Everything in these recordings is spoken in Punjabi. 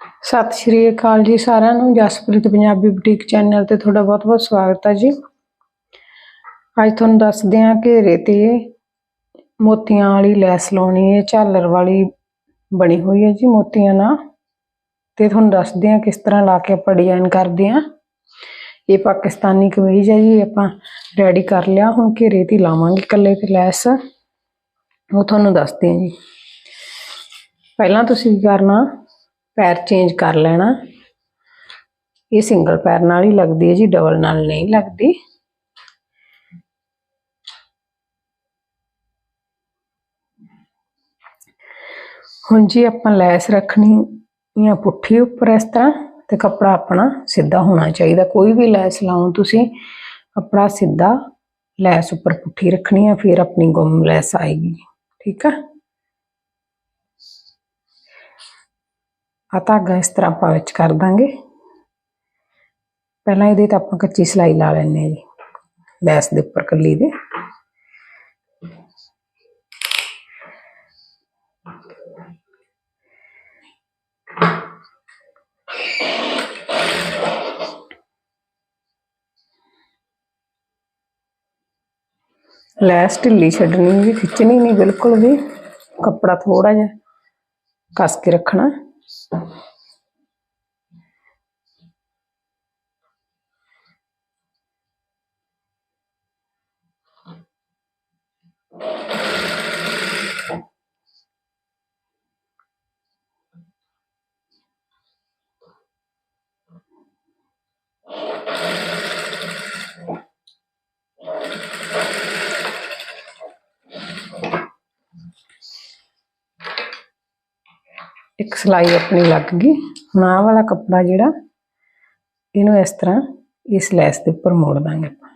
ਸਤਿ ਸ਼੍ਰੀ ਅਕਾਲ ਜੀ ਸਾਰਿਆਂ ਨੂੰ, ਜਸਪ੍ਰੀਤ ਪੰਜਾਬੀ ਬੁਟੀਕ ਚੈਨਲ ਤੇ ਤੁਹਾਡਾ ਬਹੁਤ-ਬਹੁਤ ਸਵਾਗਤ ਹੈ ਜੀ। ਅੱਜ ਤੁਹਾਨੂੰ ਦੱਸਦੇ ਹਾਂ ਘੇਰੇ ਤੇ ਮੋਤੀਆਂ ਵਾਲੀ ਲੈਸ ਲਾਉਣੀ ਹੈ, ਝਾਲਰ ਵਾਲੀ ਬਣੀ ਹੋਈ ਹੈ ਜੀ ਮੋਤੀਆਂ ਨਾਲ। ਤੇ ਤੁਹਾਨੂੰ ਦੱਸਦੇ ਹਾਂ ਕਿਸ ਤਰ੍ਹਾਂ ਲਾ ਕੇ ਆਪਾਂ ਡਿਜ਼ਾਈਨ ਕਰਦੇ ਹਾਂ। ਇਹ ਪਾਕਿਸਤਾਨੀ ਕਮੀਜ਼ ਹੈ ਜੀ ਆਪਾਂ ਰੈਡੀ ਕਰ ਲਿਆ, ਹੁਣ ਘੇਰੇ ਤੇ ਲਾਵਾਂਗੇ ਇਕੱਲੇ ਤੇ ਲੈਸ। ਉਹ ਤੁਹਾਨੂੰ ਦੱਸਦੇ ਹਾਂ ਜੀ। ਪਹਿਲਾਂ ਤੁਸੀਂ ਕੀ ਕਰਨਾ ਪੈਰ ਚੇਂਜ ਕਰ ਲੈਣਾ। ਇਹ ਸਿੰਗਲ ਪੈਰ ਨਾਲ ਹੀ ਲੱਗਦੀ ਹੈ ਜੀ ਡਬਲ ਨਾਲ ਨਹੀਂ ਲੱਗਦੀ। ਹੁਣ ਜੀ ਆਪਾਂ ਲੈਸ ਰੱਖਣੀ ਜਾਂ ਪੁੱਠੀ ਉੱਪਰ ਇਸ ਤਰ੍ਹਾਂ ਤੇ ਕੱਪੜਾ ਆਪਣਾ ਸਿੱਧਾ ਹੋਣਾ ਚਾਹੀਦਾ। ਕੋਈ ਵੀ ਲੈਸ ਲਾਓ ਤੁਸੀਂ ਕੱਪੜਾ ਸਿੱਧਾ ਲੈਸ ਉੱਪਰ ਪੁੱਠੀ ਰੱਖਣੀ ਹੈ ਫਿਰ ਆਪਣੀ ਗੁੰਮ ਲੈਸ ਆਏਗੀ। ਠੀਕ ਆ? ਆ ਧਾਗਾ ਇਸ ਤਰ੍ਹਾਂ ਆਪਾਂ ਵਿੱਚ ਕਰ ਦਾਂਗੇ। ਪਹਿਲਾਂ ਇਹਦੇ ਤਾਂ ਆਪਾਂ ਕੱਚੀ ਸਲਾਈ ਲਾ ਲੈਣੇ ਆ ਜੀ ਲੈਸ ਦੇ ਉੱਪਰ ਕੱਲੀ ਦੇ। ਲੈਸ ਢਿੱਲੀ ਛੱਡਣੀ ਵੀ, ਖਿੱਚਣੀ ਨਹੀਂ, ਬਿਲਕੁਲ ਵੀ। ਕੱਪੜਾ ਥੋੜਾ ਜਿਹਾ ਕੱਸ ਕੇ ਰੱਖਣਾ। juntos. ਇੱਕ ਸਲਾਈ ਆਪਣੀ ਲੱਗ ਗਈ। ਹੁਣ ਆਹ ਵਾਲਾ ਕੱਪੜਾ ਜਿਹੜਾ, ਇਹਨੂੰ ਇਸ ਤਰ੍ਹਾਂ ਇਸ ਲੈਸ ਦੇ ਉੱਪਰ ਮੋੜ ਦਾਂਗੇ ਆਪਾਂ।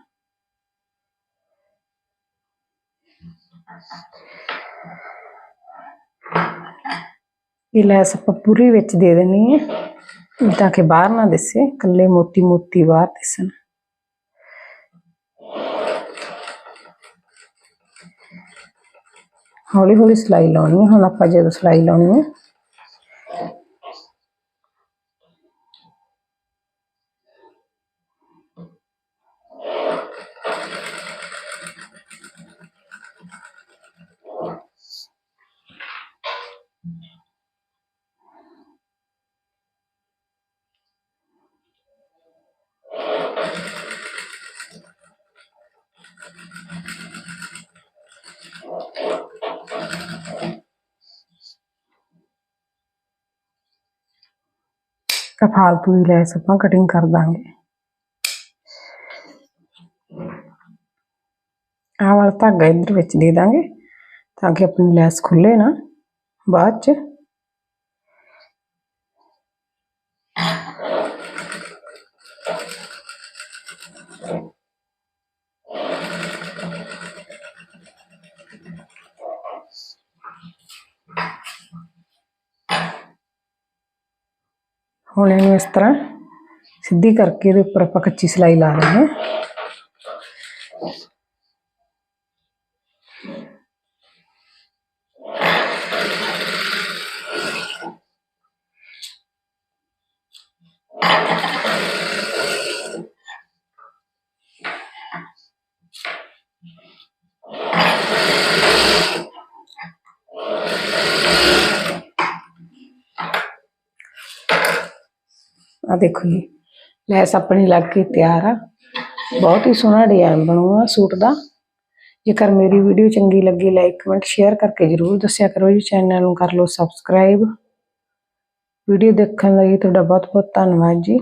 ਇਹ ਲੈਸ ਆਪਾਂ ਪੂਰੀ ਵਿੱਚ ਦੇ ਦੇਣੀ ਹੈ ਤਾਂ ਕਿ ਬਾਹਰ ਨਾ ਦਿਸੇ ਕੱਲੇ ਮੋਤੀ ਮੋਤੀ ਬਾਹਰ ਦਿਸਣ। ਹੌਲੀ ਹੌਲੀ ਸਿਲਾਈ ਲਾਉਣੀ ਹੈ ਹੁਣ ਆਪਾਂ ਜਦੋਂ ਸਿਲਾਈ ਲਾਉਣੀ ਹੈ ਤਾਂ ਫਾਲਤੂ ਦੀ ਲੈਸ ਆਪਾਂ ਕਟਿੰਗ ਕਰ ਦਾਂਗੇ। ਆਹ ਵਾਲਾ ਧਾਗਾ ਇੱਧਰ ਵਿੱਚ ਦੇ ਦਾਂਗੇ ਤਾਂ ਕਿ ਆਪਣੀ ਲੈਸ ਖੁੱਲੇ ਨਾ, ਬਾਅਦ ਚ ਹੁਣ ਇਹਨੂੰ ਇਸ ਤਰ੍ਹਾਂ ਸਿੱਧੀ ਕਰਕੇ ਇਹਦੇ ਉੱਪਰ ਆਪਾਂ ਕੱਚੀ ਸਿਲਾਈ ਲਾ ਰਹੇ ਹਾਂ। ਆ ਦੇਖੋ ਜੀ, ਲੈਸ ਆਪਣੀ ਲੱਗ ਕੇ ਤਿਆਰ ਆ। ਬਹੁਤ ਹੀ ਸੋਹਣਾ ਡਿਜ਼ਾਈਨ ਬਣੂਗਾ ਸੂਟ ਦਾ। ਜੇਕਰ ਮੇਰੀ ਵੀਡੀਓ ਚੰਗੀ ਲੱਗੀ, ਲਾਈਕ, ਕਮੈਂਟ, ਸ਼ੇਅਰ ਕਰਕੇ ਜਰੂਰ ਦੱਸਿਆ ਕਰੋ ਜੀ। ਚੈਨਲ ਨੂੰ ਕਰ ਲਓ ਸਬਸਕ੍ਰਾਈਬ। ਵੀਡੀਓ ਦੇਖਣ ਲਈ ਤੁਹਾਡਾ ਬਹੁਤ ਬਹੁਤ ਧੰਨਵਾਦ ਜੀ।